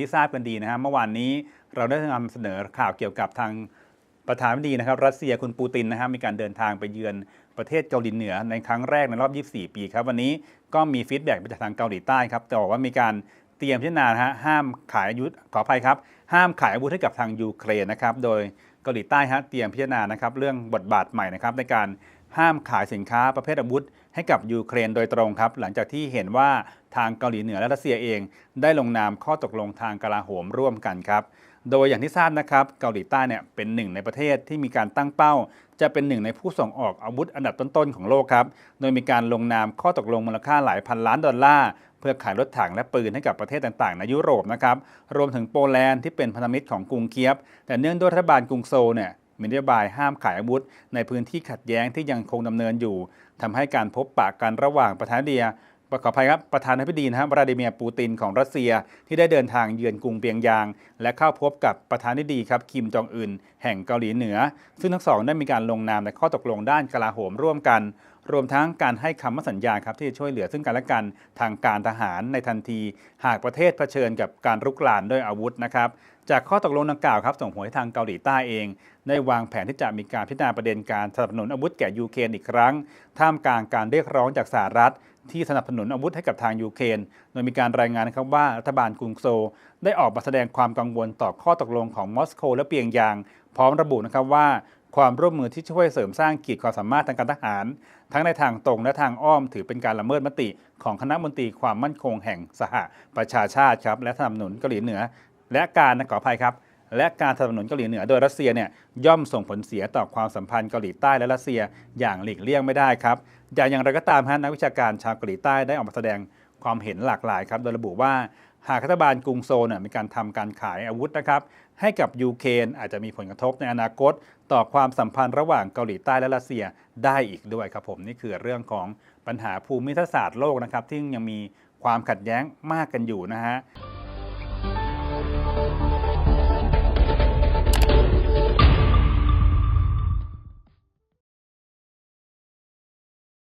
ที่ทราบกันดีนะฮะเมื่อวานนี้เราได้นำเสนอข่าวเกี่ยวกับทางประธานาธิบดีนะครับ รัสเซียคุณปูตินนะฮะมีการเดินทางไปเยือนประเทศเกาหลีเหนือในครั้งแรกในรอบ 24 ปีครับวันนี้ก็มีฟีดแบ็กมาจากทางเกาหลีใต้ครับแต่บอกว่ามีการเตรียมพิจารณาฮะห้ามขายอายุธขออภัยครับ ห้ามขายอาวุธให้กับทางยูเครนนะครับ โดยเกาหลีใต้ฮะเตรียมพิจารณานะครับเรื่องบทบาทใหม่นะครับในการ ห้ามขายสินค้าประเภทอาวุธ ให้กับยูเครนโดยตรงครับ หลังจากที่เห็นว่าทางเกาหลีเหนือและรัสเซียเอง ได้ลงนามข้อตกลงทางกลาโหมร่วมกันครับโดยอย่างที่ทราบนะครับเกาหลีใต้เนี่ยเป็นหนึ่งในประเทศที่มีการตั้งเป้า จะเป็นหนึ่งในผู้ส่งออกอาวุธอันดับต้นๆของโลกครับโดยมีการลงนามข้อตกลงมูลค่าหลายพันล้านดอลลาร์เพื่อขายรถถังและปืนให้กับประเทศต่างๆ ในยุโรปนะครับรวมถึงโปแลนด์ที่เป็นพันธมิตรของกรุงเคียฟ แต่เนื่องด้วยรัฐบาลกรุงโซลเนี่ย มีนโยบายห้ามขายอาวุธ ในพื้นที่ขัดแย้งที่ยังคงดำเนินอยู่ทำให้การพบปะกันระหว่างประธานาธิบดีขออภัยครับประธานาธิบดีนะครับวลาดิเมียร์ปูตินของรัสเซียที่ได้เดินทางเยือนกรุงเปียงยาง และเข้าพบกับประธานาธิบดีครับคิมจองอึนแห่งเกาหลีเหนือ ซึ่งทั้งสองได้มีการลงนามในข้อตกลงด้านกลาโหมร่วมกัน รวมทั้งการให้คำมั่นสัญญาครับที่จะช่วยเหลือซึ่งกันและกันทางการทหารในทันที หากประเทศเผชิญกับการรุกรานด้วยอาวุธนะครับจากข้อตกลงดังกล่าวครับส่งผลให้ทางเกาหลีใต้เอง ได้วางแผนที่จะมีการพิจารณาประเด็นการสนับสนุนอาวุธแก่ยูเครนอีกครั้ง ท่ามกลางการเรียกร้องจากสหรัฐ ที่สนับสนุนอาวุธให้กับทางยูเครนโดยมีการรายงานครับว่ารัฐบาลกรุงโซ ได้ออกมาแสดงความกังวลต่อข้อตกลงของมอสโกและเปียงยาง พร้อมระบุนะครับว่า ความร่วมมือที่ช่วยเสริมสร้างขีดความสามารถทางการทหาร ทั้งในทางตรงและทางอ้อมถือเป็นการละเมิดมติของคณะมนตรีความมั่นคงแห่งสหประชาชาติครับและสนับสนุนเกาหลีเหนือ และการขออภัยครับ และการสนับสนุนเกาหลีเหนือ โดยรัสเซียเนี่ยย่อมส่งผลเสียต่อความสัมพันธ์เกาหลีใต้และรัสเซียอย่างหลีกเลี่ยงไม่ได้ครับอย่างไรก็ตามฮะนักวิชาการชาวเกาหลีใต้ได้ออกมาแสดงความเห็นหลากหลายครับ โดยระบุว่า หากรัฐบาลกรุงโซลเนี่ยมีการทำการขายอาวุธนะครับให้กับยูเครนอาจจะมีผลกระทบในอนาคต ต่อความสัมพันธ์ระหว่างเกาหลีใต้และรัสเซียได้อีกด้วยครับผมนี่คือเรื่องของปัญหาภูมิทัศน์โลกนะครับที่ยังมีความขัดแย้งมากกันอยู่นะฮะ